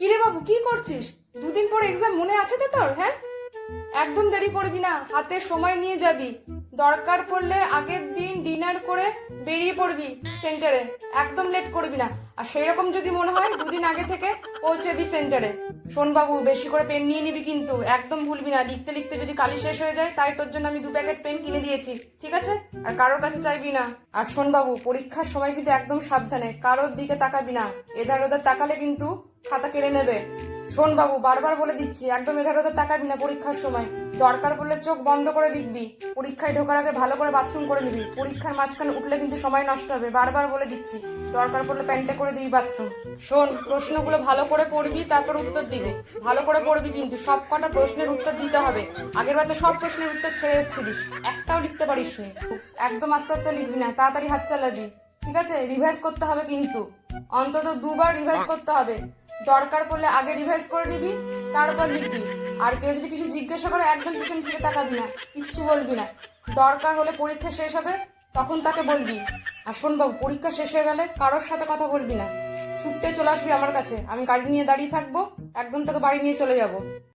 কিরে বাবু, কি করছিস? দুদিন পর এক্সাম মনে আছে তো তোর হ্যাঁ? একদম দেরি করবি না, হাতে সময় নিয়ে যাবি। দরকার পড়লে আগের দিন ডিনার করে বেরিয়ে পড়বি সেন্টারে একদম লেট করবি না। আর সেই রকম যদি মনে হয়, দুদিন আগে থেকে পৌঁছেবি সেন্টারে শোন বাবু, বেশি করে পেন নিয়ে নিবি কিন্তু। একদম ভুলবি না। লিখতে লিখতে যদি কালি শেষ হয়ে যায়, তাই তোর জন্য আমি দু প্যাকেট পেন কিনে দিয়েছি। ঠিক আছে? আর কারোর কাছে চাইবি না। আর শোন বাবু, পরীক্ষার সময় কিন্তু একদম সাবধানে। কারোর দিকে তাকাবি না। এধার ওধার তাকালে কিন্তু খাতা কেড়ে নেবে। শোন বাবু বারবার বলে দিচ্ছি একদম ওধার তাকাবি না পরীক্ষার সময়। দরকার পড়লে চোখ বন্ধ করে লিখবি। পরীক্ষায় ঢোকার আগে ভালো করে বাথরুম করে নিবি। পরীক্ষার মাঝখানে উঠলে কিন্তু সময় নষ্ট হবে বারবার বলে দিচ্ছি। দরকার পড়লে প্যান্টে করে দিবি বাথরুম শোন প্রশ্নগুলো ভালো করে পড়বি তারপর উত্তর দিবি। ভালো করে পড়বি কিন্তু সব কটা প্রশ্নের উত্তর দিতে হবে। আগের বার তো সব প্রশ্নের উত্তর ছেড়ে এসেছিলিস একটাও লিখতে পারিস নি একদম আস্তে আস্তে লিখবি না তাড়াতাড়ি হাত চালাবি। ঠিক আছে? রিভাইজ করতে হবে কিন্তু। অন্তত দুবার রিভাইজ করতে হবে। দরকার পড়লে আগে রিভাইজ করে নিবি, তারপর লিখবি। আর কেউ যদি কিছু জিজ্ঞাসা করে, একদম পিছন ফিরে তাকাবি না, কিচ্ছু বলবি না। দরকার হলে পরীক্ষা শেষ হবে, তখন তাকে বলবি। আর শোন বাবু, পরীক্ষা শেষ হয়ে গেলে কারোর সাথে কথা বলবি না। ছুটতে চলে আসবি আমার কাছে, আমি গাড়ি নিয়ে দাঁড়িয়ে থাকব, একদম তোকে বাড়ি নিয়ে চলে যাব।